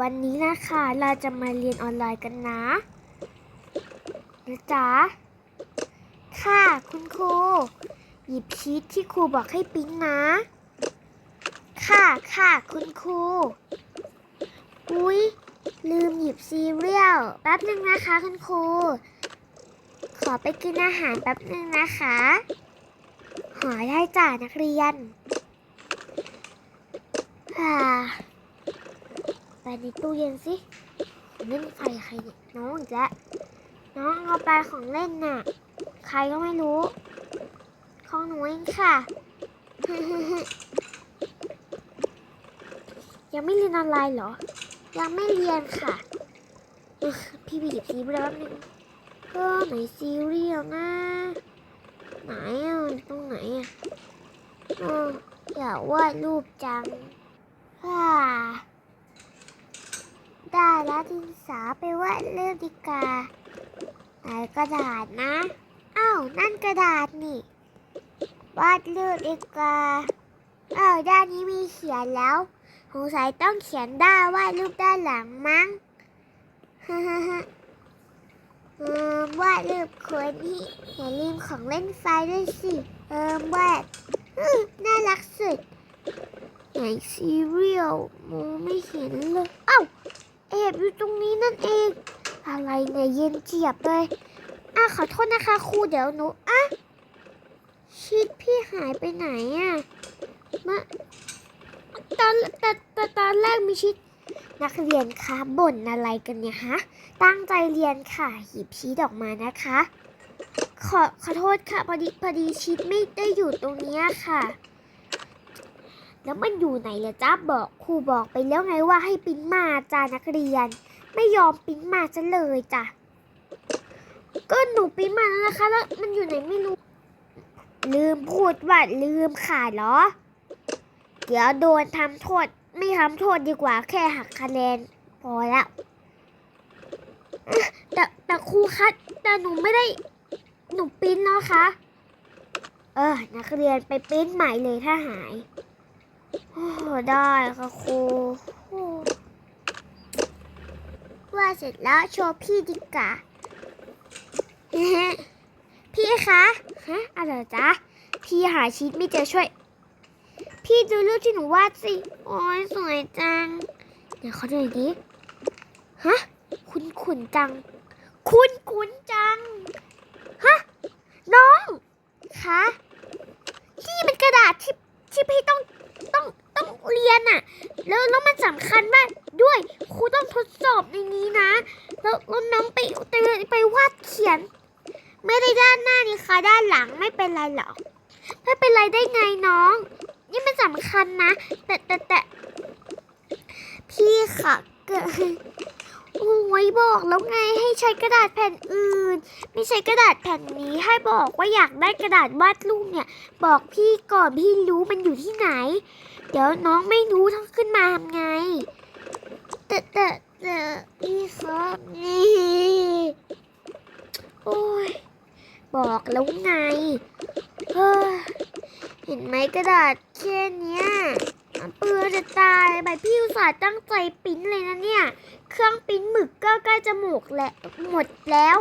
วันนี้นะคะเราจะมาเรียนออนไลน์กันนะนะจ๊ะค่ะคุณครู หยิบชีทที่ครูบอกให้ปิ้นนะ ค่ะค่ะคุณครู อุ๊ย ลืมหยิบซีเรียลแป๊บหนึ่งนะคะคุณครู ขอไปกินอาหารแป๊บหนึ่งนะคะ หอได้จ้านักเรียนอ่า ในตู้เย็นสิของเล่นใครใครเนี่ยน้องอีกแล้วน้องเอาไปของเล่นน่ะ ใครก็ไม่รู้ ของหนูเองค่ะ ยังไม่เรียนออนไลน์เหรอ ยังไม่เรียนค่ะ พี่ไปหยิบซีเรียลแป๊บนึงเออไหนซีเรียลนะไหนอะตรงไหนอะเอออยากวาดรูปจังฮ่า ได้แล้วดินสาไปวาดเรูปดีกาไหนกระดาษนะ อ้าว นั่นกระดาษนี่ วาดเรูปดีกว่าอ้าด้านนี้มีเขียนแล้วสงสัยต้องเขียนได้านวาดรูปด้านหลังมั้งฮ่าฮ่าฮ่าเออวาดรูปคนที่อย่าลืมของเล่นไฟด้วยสิเออวาดอื้อน่ารักสุดไหนซีเรียลมองไม่เห็นเลย เอ้า แอบอยู่ตรงนี้นั่นเอง อะไรเนี่ยเย็นเจียบเลยอะขอโทษนะคะครูเดี๋ยวหนูอะชิดพี่หายไปไหนอะมาตอนแต่แต่ตอนแรกมีชิดนักเรียนคะบ่นอะไรกันเนี่ยฮะ ตั้งใจเรียนค่ะ หยิบชีตออกมานะคะ ขอขอโทษค่ะพอดีพอดีชีตไม่ได้อยู่ตรงเนี้ยค่ะ แล้วมันอยู่ไหนล่ะจ้าบอกครูบอกไปแล้วไงว่าให้ปิ้นมาจ้านักเรียน ไม่ยอมปิ้นมาซะเลยจ้ะก็หนูปิ้นมาแล้วนะคะ แล้วมันอยู่ไหนไม่รู้ ลืมพูดว่าลืมค่ะเหรอ เดี๋ยวโดนทำโทษไม่ทำโทษดีกว่าแค่หักคะแนนพอแล้วแต่แต่ครูคะแต่หนูไม่ได้หนูปิ้นนะคะ เออนักเรียนไปปิ้นใหม่เลยถ้าหาย ได้ค่ะครูว่าเสร็จแล้วโชว์พี่ดีกว่าพี่คะฮะอะไรจ๊ะ พี่หาชีตไม่เจอช่วย พี่ดูรูปที่หนูวาดสิ โอ้ยสวยจัง เดี๋ยวเขาดูหน่อยดิฮะ คุ้นขุนจัง คุ้นขุนจัง ฮะ น้อง คะที่มันกระดาษที่ที่พี่ต้อง ต้องต้องเรียนอะแล้วแล้วมันสำคัญมากด้วยครูต้องทดสอบในนี้นะแล้วแล้วน้องไปไปไปวาดเขียน ไม่ได้ด้านหน้านี่ค่ะด้านหลังไม่เป็นไรหรอกไม่เป็นไรได้ไงน้อง นี่มันสำคัญนะ แต่แต่แต่พี่ค่ะเกิด โอ้ยบอกแล้วไงให้ใช้กระดาษแผ่นอื่น ไม่ใช้กระดาษแผ่นนี้ให้บอกว่าอยากได้กระดาษวาดรูปเนี่ย บอกพี่ก่อนพี่รู้มันอยู่ที่ไหน เดี๋ยวน้องไม่รู้ทั้งขึ้นมาทำไงแต่แต่แต่พี่ครับนี่โอ้ยบอกแล้วไงเห็นไหมกระดาษแค่เนี้ย เปลือจะตายใบพี่อุตส่าห์ตั้งใจปิ้นเลยนะเนี่ย เครื่องปิ้นหมึกก็ใกล้จะหมดแหละหมดแล้ว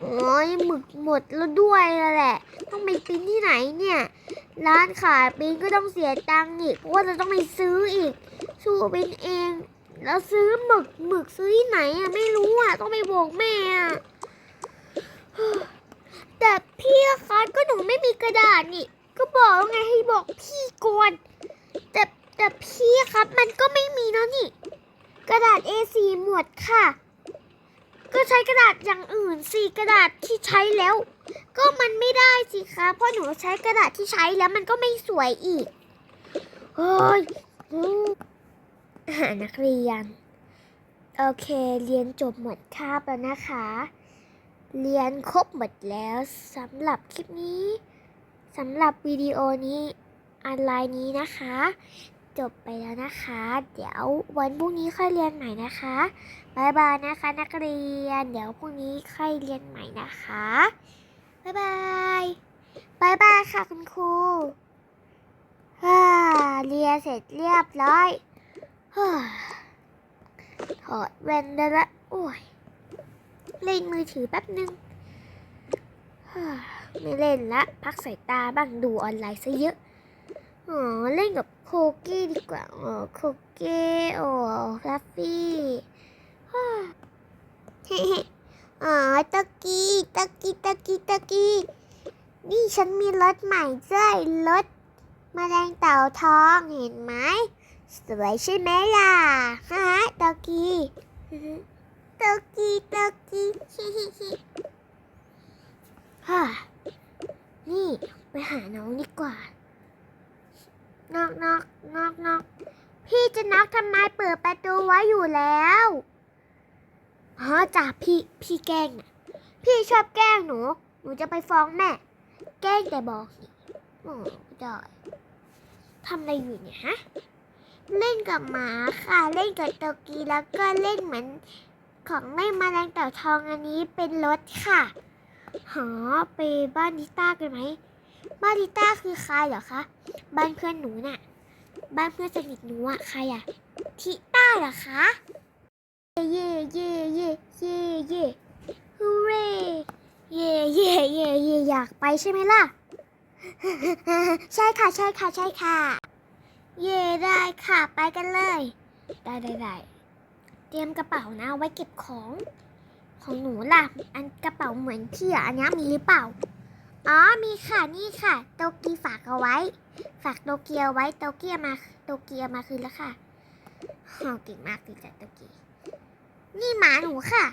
โอ้ยหมึกหมดแล้วด้วยแล้วแหละ ต้องไปปิ้นที่ไหนเนี่ย ร้านขายปิ้นก็ต้องเสียตังค์อีกเพราะว่าจะต้องไปซื้ออีกสู้ปิ้นเอง แล้วซื้อหมึกหมึกซื้อที่ไหนอะไม่รู้อะต้องไปบอกแม่อะแต่พี่คะก็หนูไม่มีกระดาษนี่ ก็ บอกไงให้บอกพี่ก่อนแต่แต่พี่ครับมันก็ไม่มีแล้วนี่ กระดาษ A4 หมดค่ะ ก็ใช้กระดาษอย่างอื่นสิกระดาษที่ใช้แล้ว ก็มันไม่ได้สิคะเพราะหนูใช้กระดาษที่ใช้แล้วมันก็ไม่สวยอีกเฮ้ยอืมอ่านักเรียน โอเค เรียนจบหมดคาบแล้วนะคะ เรียนครบหมดแล้วสำหรับคลิปนี้ สำหรับวิดีโอนี้ออนไลน์นี้นะคะ จบไปแล้วนะคะ เดี๋ยววันพรุ่งนี้ค่อยเรียนใหม่นะคะบายบายนะคะนักเรียน เดี๋ยวพรุ่งนี้ค่อยเรียนใหม่นะคะบายบายบายบายค่ะคุณครูเรียนเสร็จเรียบร้อยถอดแว่นได้ละโอ้ยเล่นมือถือแป๊บนึงฮ่า ไม่เล่นละ พักสายตาบ้างดูออนไลน์ซะเยอะอ๋อเล่นกับโคกี้ดีกว่าอ๋อโคกี้โอ้ลัฟฟี่ฮ่าเฮ้อ๋อตะกี้ตะกี้ตะกี้ตะกี้นี่ฉันมีรถใหม่ด้วยรถมแมลงเต่าทองเห็นไหมสวยใช่ไหมล่ะฮะตะกี้ตะกี้ตะกี้ฮิฮิฮิฮ่านี่ไปหาน้องดีกว่า นอกนอกนอกนอกพี่จะน็อกทำไมเปิดประตูไว้อยู่แล้วฮะจ่าพี่พี่ แกล้งน่ะพี่ชอบแกล้งหนู หนูจะไปฟ้องแม่ แกล้งแต่บอกนี่โอ้ได้ทำอะไรอยู่เนี่ยฮะ เล่นกับหมาค่ะ เล่นกับโตกีแล้วก็เล่นเหมือนของแม่แมลงเต่าทองอันนี้เป็นรถค่ะ หอไปบ้านดิต้ากันไหม บ้านดิต้าคือใครเหรอคะ บ้านเพื่อนหนูน่ะ บ้านเพื่อนสนิทหนูอะใครอะทิต้าเหรอคะ เย่เย่เย่เย่เย่ ฮูเร่เย่เย่เย่เย่อยากไปใช่ไหมล่ะ ใช่ค่ะ ใช่ค่ะ ใช่ค่ะ เย่ได้ค่ะ ไปกันเลย ได้ได้ได้เตรียมกระเป๋านะไว้เก็บของของหนูล่ะ อันกระเป๋าเหมือนพี่อะอันนี้มีหรือเปล่า อ๋อ มีค่ะ นี่ค่ะ โตกีฝากเอาไว้ ฝากโตเกียวไว้ โตเกียมา โตเกียมาคืนแล้วค่ะโอเก่งมากเลยจ้ะโตเกียนี่หมาหนูค่ะ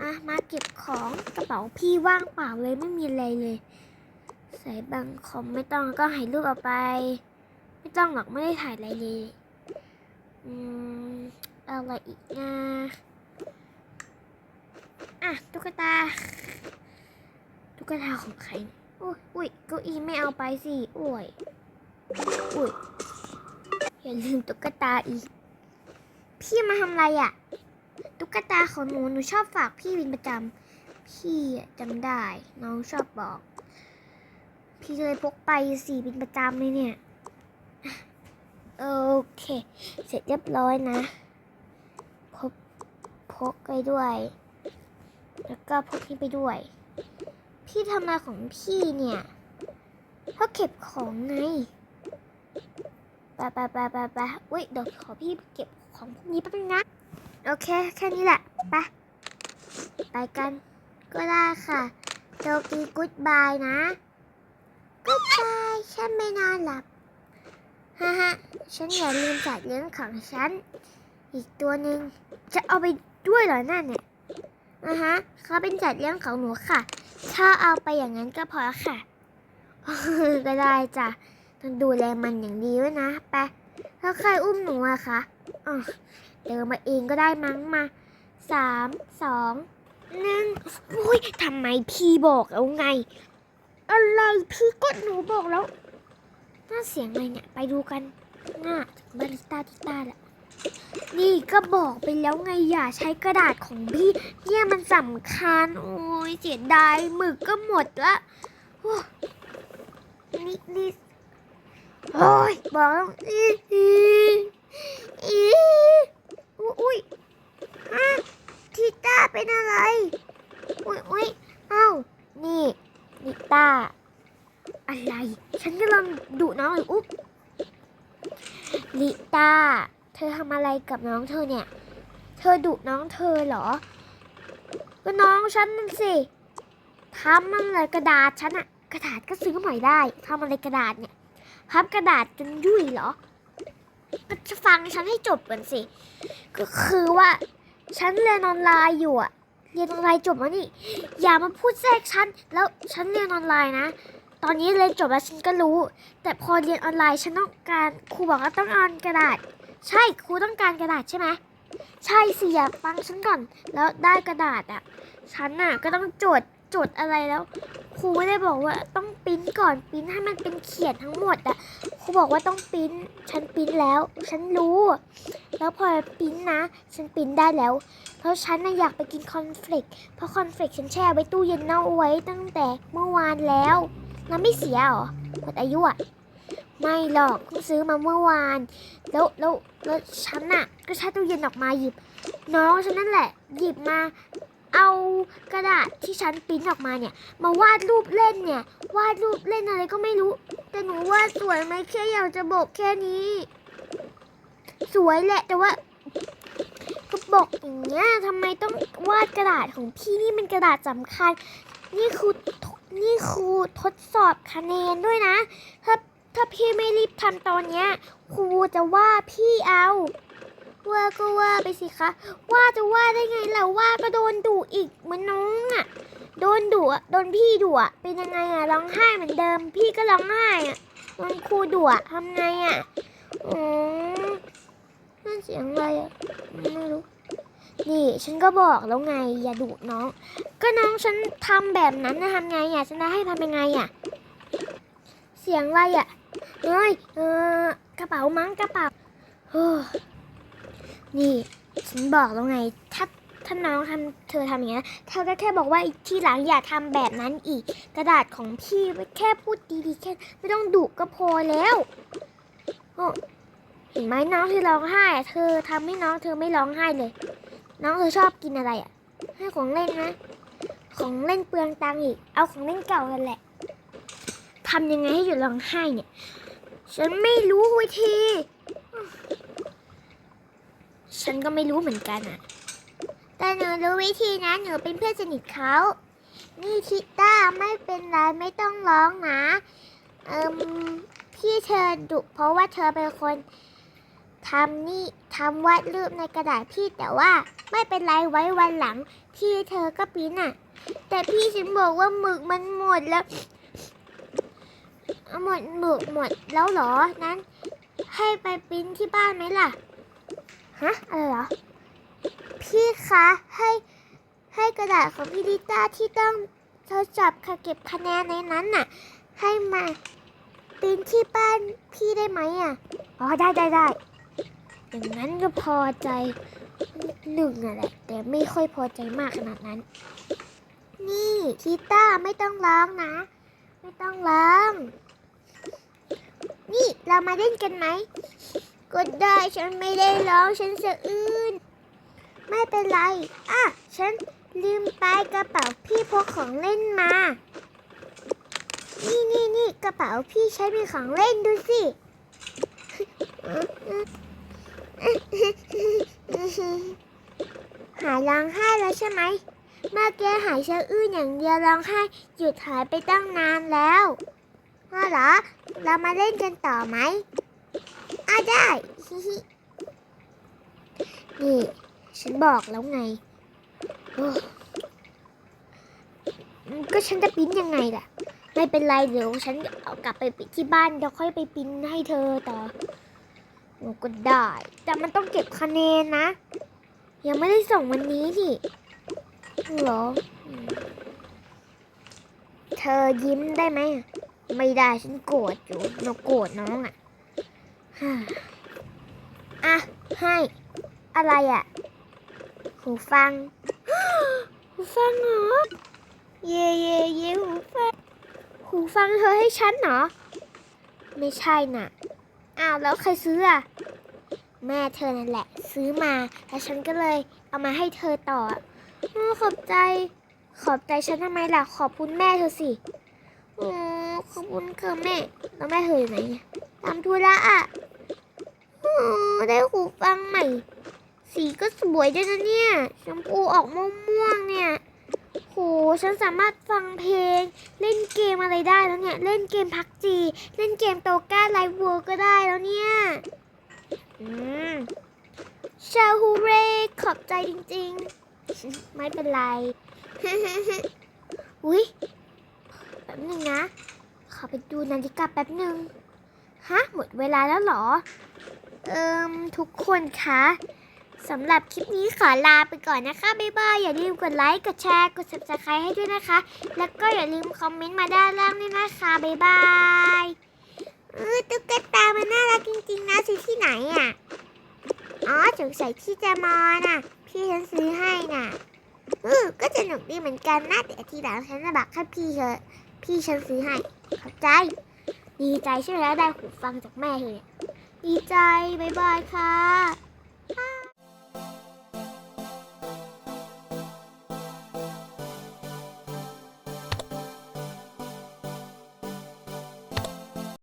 อะมาเก็บของกระเป๋าพี่ว่างเปล่าเลยไม่มีอะไรเลย ใส่บังคอมไม่ต้องก็ถ่ายรูปเอาไป ไม่ต้องหรอกไม่ได้ถ่ายอะไรเลยอืมอะไรอีกนะอะตุ๊กตาตุ๊กตาของใครเนี่ยโอ้ยอุ้ยเก้าอี้ไม่เอาไปสิโอ้ยอุ้ยอย่าลืมตุ๊กตาอีก พี่มาทำอะไรอะ่ะ กตาของหนูหนูชอบฝากพี่เป็นประจำพี่จำได้ น้องชอบบอก พี่เลยพกไปสี่เป็นประจำเลยเนี่ย โอเค เสร็จเรียบร้อยนะพกพกไปด้วย แล้วก็พกนี้ไปด้วย พี่ทำอะไรของพี่เนี่ยเขาเก็บของไงไปไปไปไปไปอุ้ยเดี๋ยวขอพี่เก็บของพวกนี้แป๊บนึงนะ โอเค แค่นี้แหละ ไป ไปกัน ก็ได้ค่ะโตกีกูดบายนะกูดบายฉันไม่นอนหลับฮ่าฮ่าฉันอย่าลืมจัดเลี้ยงของฉัน อีกตัวหนึ่งจะเอาไปด้วยเหรอนั่นเนี่ยอะฮะเขาเป็นจัดเลี้ยงของหนูค่ะ ถ้าเอาไปอย่างนั้นก็พอค่ะ ก็ได้จ้ะต้องดูแลมันอย่างดีด้วยนะ ไป แล้วใครอุ้มหนูอะคะอ๋อ เดินมาเองก็ได้มั้งมาสามสองหนึ่งอุ้ยทำไมพี่บอกแล้วไง อะไรพี่ก็หนูบอกแล้วน่าเสียงอะไรเนี่ยไปดูกันน่าบาริสต้าทิต้าแหละนี่ก็บอกไปแล้วไงอย่าใช้กระดาษของพี่ เนี่ยมันสำคัญ โอ้ยเสียดายหมึกก็หมดละโอ้นี่นี่โอ้ยบอกอีอีอี อุ้ยฮะทิต้าเป็นอะไร อุ้ยอุ้ยเอ้า นี่นิต้า อะไร ฉันกำลังดุน้องอยู่อุ๊บลิต้า เธอทำอะไรกับน้องเธอเนี่ย เธอดุน้องเธอเหรอ ก็น้องฉันนั่นสิทำอะไรกระดาษฉันอะกระดาษก็ซื้อใหม่ได้ทำอะไรกระดาษเนี่ยพับกระดาษจนยุ่ยเหรอ จะฟังฉันให้จบก่อนสิ ก็คือว่า ฉันเรียนออนไลน์อยู่อะเรียนออนไลน์จบแล้วนี่ อย่ามาพูดแทรกฉัน แล้วฉันเรียนออนไลน์นะ ตอนนี้เรียนจบแล้วฉันก็รู้ แต่พอเรียนออนไลน์ฉันต้องการครูบอกว่าต้องเอากระดาษ ใช่ครูต้องการกระดาษใช่ไหมใช่สิอย่าฟังฉันก่อน แล้วได้กระดาษอะฉันน่ะก็ต้องจด จดอะไรแล้ว ครูไม่ได้บอกว่าต้องปริ้นก่อนปริ้นให้มันเป็นเขียนทั้งหมดอะครูบอกว่าต้องปริ้นฉันปริ้นแล้ว ฉันรู้ แล้วพอปริ้นนะ ฉันปริ้นได้แล้ว เพราะฉันน่ะอยากไปกินคอนเฟลกเพราะคอนเฟลกฉันแช่ไว้ตู้เย็นเน่าไว้ตั้งแต่เมื่อวานแล้วแล้วไม่เสียหรอหมดอายุอะไม่หรอกเพิ่งซื้อมาเมื่อวาน แล้วแล้วแล้วฉันน่ะ ก็ใช้ตู้เย็นออกมาหยิบ น้องฉันนั่นแหละ หยิบมา เอากระดาษที่ฉันปิ้นออกมาเนี่ย มาวาดรูปเล่นเนี่ย วาดรูปเล่นอะไรก็ไม่รู้ แต่หนูวาดสวยไหมแค่อยากจะบอกแค่นี้ สวยแหละแต่ว่าก็บอกอย่างเงี้ยทำไมต้องวาดกระดาษของพี่นี่มันกระดาษสำคัญ นี่คือนี่คือทดสอบคะแนนด้วยนะ ถ้าถ้าพี่ไม่รีบทำตอนเนี้ยครูจะว่าพี่เอา ว่าก็ว่าไปสิคะ ว่าจะว่าได้ไงล่ะว่าก็โดนดุอีกเหมือนน้องอะ่ะ โดนดุอะโดนพี่ดุอะเป็นยังไงอะ่ะร้องไห้เหมือนเดิม พี่ก็ร้องไห้อะ่ะโดนครูดุอะทำไงอะ่ะอ๋อนั่นเสียงอะไรอะ่ะไม่รู้นี่ฉันก็บอกแล้วไงอย่าดุน้อง ก็น้องฉันทำแบบนั้นนะทำไงอะฉันจะให้ทำยังไงอะ เสียงอะไรอะเฮ้ยเออกระเป๋ามั้งกระเป๋าโอ้ นี่ฉันบอกแล้วไง ถ้าถ้าน้องทำเธอทำอย่างนี้ยเธอก็แค่บอกว่าอีกทีหลังอย่าทำแบบนั้นอีก กระดาษของพี่แค่พูดดีๆแค่ไม่ต้องดุก็พอแล้วโอเห็นไหมน้องที่ร้องไห้ เธอทำให้น้องเธอไม่ร้องไห้เลย น้องเธอชอบกินอะไรอะ ให้ของเล่นนะ ของเล่นเปลืองตังค์อีก เอาของเล่นเก่ากันแหละทำยังไงให้หยุดร้องไห้เนี่ย ฉันไม่รู้วิธี ฉันก็ไม่รู้เหมือนกันอะ แต่หนูรู้วิธีนะ หนูเป็นเพื่อนสนิทเขา นี่ทิต้าไม่เป็นไรไม่ต้องร้องนะ เอิมพี่เธอดุเพราะว่าเธอเป็นคนทำนี่ทำวาดรูปในกระดาษพี่แต่ว่าไม่เป็นไรไว้วันหลังที่เธอก็ปิ้นอะ แต่พี่ฉันบอกว่าหมึกมันหมดแล้วหมดหมึกหมดแล้วหรอนั้น ให้ไปปิ้นที่บ้านไหมล่ะ ฮะอะไรเหรอ พี่คะให้ให้กระดาษของพี่ลิต้าที่ต้องทดสอบค่ะเก็บคะแนนในนั้นน่ะ ให้มาปริ้นที่บ้านพี่ได้ไหมอะ อ๋อได้ได้ได้ อย่างนั้นก็พอใจหนึ่งอะแหละแต่ไม่ค่อยพอใจมากขนาดนั้น นี่ทีต้าไม่ต้องร้องนะ ไม่ต้องร้อง นี่เรามาเล่นกันไหม ก็ได้ฉันไม่ได้ร้องฉันสะอื้นไม่เป็นไร อะ ฉันลืมไปกระเป๋าพี่พกของเล่นมา นี่นี่นี่กระเป๋าพี่ใช้เป็นของเล่นดูสิหายร้องไห้แล้วใช่ไหม เมื่อกี้หายสะอื้นอย่างเดียวร้องไห้หยุดหายไปตั้งนานแล้วอ๋อเหรอ เรามาเล่นกันต่อไหม อะได้ฮิฮินี่ ฉันบอกแล้วไงก็ฉันจะปิ้นยังไงล่ะ ไม่เป็นไรเดี๋ยวฉันเอากลับไปปิดที่บ้านเดี๋ยวค่อยไปปิ้นให้เธอต่อโอ้ก็ได้ แต่มันต้องเก็บคะแนนนะ ยังไม่ได้ส่งวันนี้ที่เหรอ เธอยิ้มได้ไหม ไม่ได้ฉันโกรธอยู่เราโกรธน้องอะฮ่า อะ ให้ อะไรอะ หูฟัง หูฟังเหรอ เย่เย่เย่หูฟัง หูฟังเธอให้ฉันเหรอ ไม่ใช่น่ะ อ้าวแล้วใครซื้ออะ แม่เธอนั่นแหละ ซื้อมา แล้วฉันก็เลยเอามาให้เธอต่อออขอบใจ ขอบใจฉันทำไมล่ะ ขอบคุณแม่เธอสิโอ้ขอบคุณค่ะแม่ แล้วแม่เธออยู่ไหนเนี่ยทำธุระอะ โอ้ได้หูฟังใหม่ สีก็สวยด้วยนะเนี่ย ชมพูออกม่วงๆเนี่ยโหฉันสามารถฟังเพลง เล่นเกมอะไรได้แล้วเนี่ย เล่นเกมพักจี เล่นเกมโตก้าไลฟ์วัวก็ได้แล้วเนี่ย อืมชาฮูเร่ขอบใจจริงๆ ไม่เป็นไร อุ้ยแป๊บหนึงนะ ขอไปดูนาฬิกาแป๊บหนึ่งฮะ หมดเวลาแล้วเหรอ เอิมทุกคนคะสำหรับคลิปนี้ขอลาไปก่อนนะคะ บ๊ายบาย อย่าลืมกดไลค์ กดแชร์ กด subscribe ให้ด้วยนะคะ แล้วก็อย่าลืมคอมเมนต์มาด้านล่างด้วยนะคะ บ๊ายบายเออตุ๊กตา มันน่ารักจริงๆนะซื้อที่ไหนอะ อ๋อสงสัยที่จะมอน่ะ พี่ฉันซื้อให้น่ะเออก็จะหนุกดีเหมือนกันนะแต่ที่หลังฉันจะบักให้พี่เธอพี่ฉันซื้อให้ขอบใจ ดีใจใช่ไหมแล้วได้หูฟังจากแม่เธอย ดีใจ บ๊ายบายค่ะ